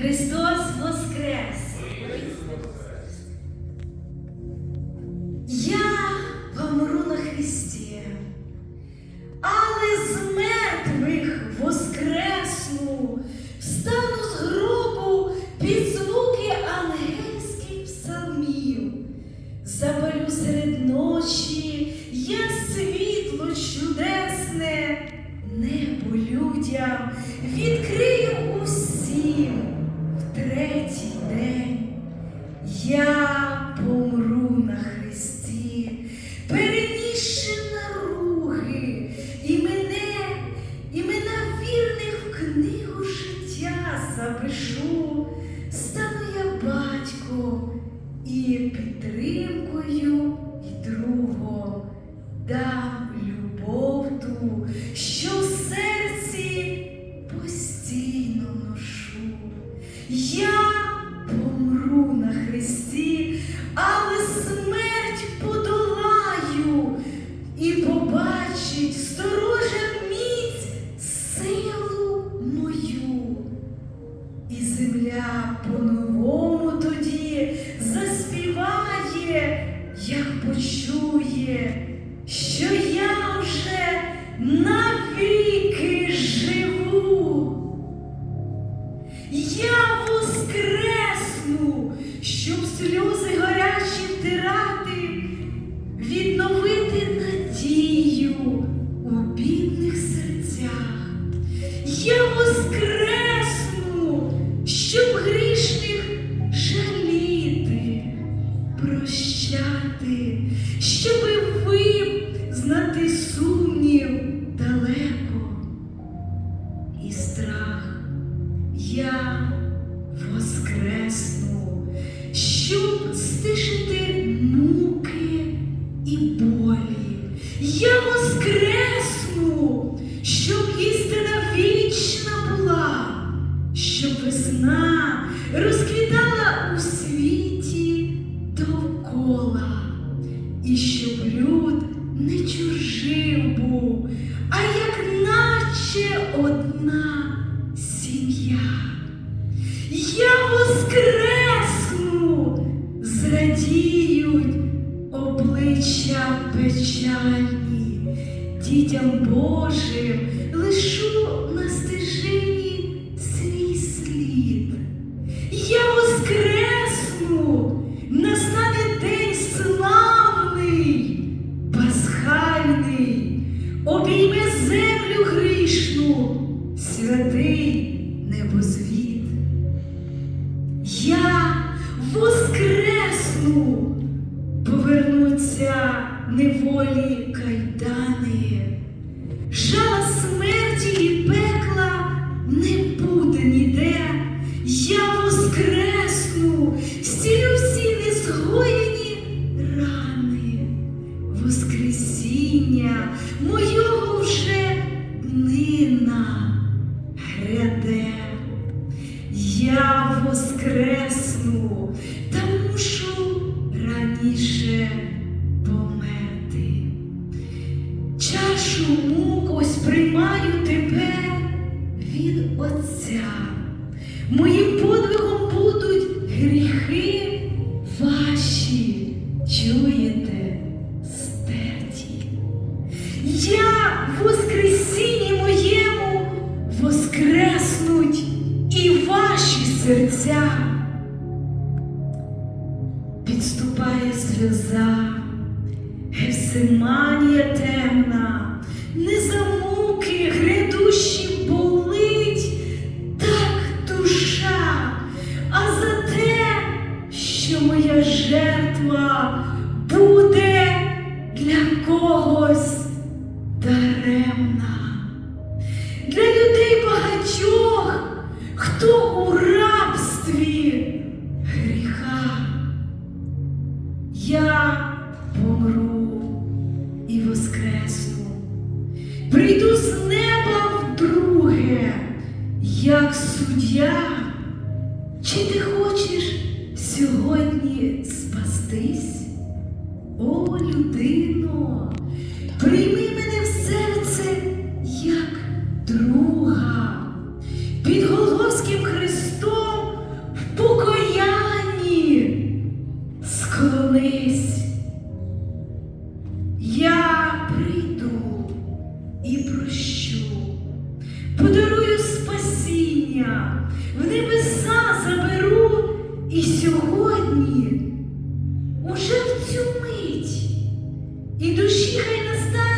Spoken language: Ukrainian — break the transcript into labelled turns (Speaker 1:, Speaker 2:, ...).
Speaker 1: Христос Воскрес! день я помру на Христі, перенісши наруги і мене, імена вірних в книгу життя запишу. see одна сім'я. Я воскресну, зрадіють обличчя печальні, дітям Божим лишу на стежині. небосвіт. Я воскресну, повернуться неволі кайдани. воскресну, та мушу раніше померти. Чашу мук ось приймаю тебе від Отця. Моє підступає сльоза, гесиманія темна, не як суддя, чи ти хочеш сьогодні спастись? О, людино, прийми мене в серце, як друга, під Голгофським Христом в покоянні склонись. в небеса заберу і сьогодні уже в цю мить і душі хай настане.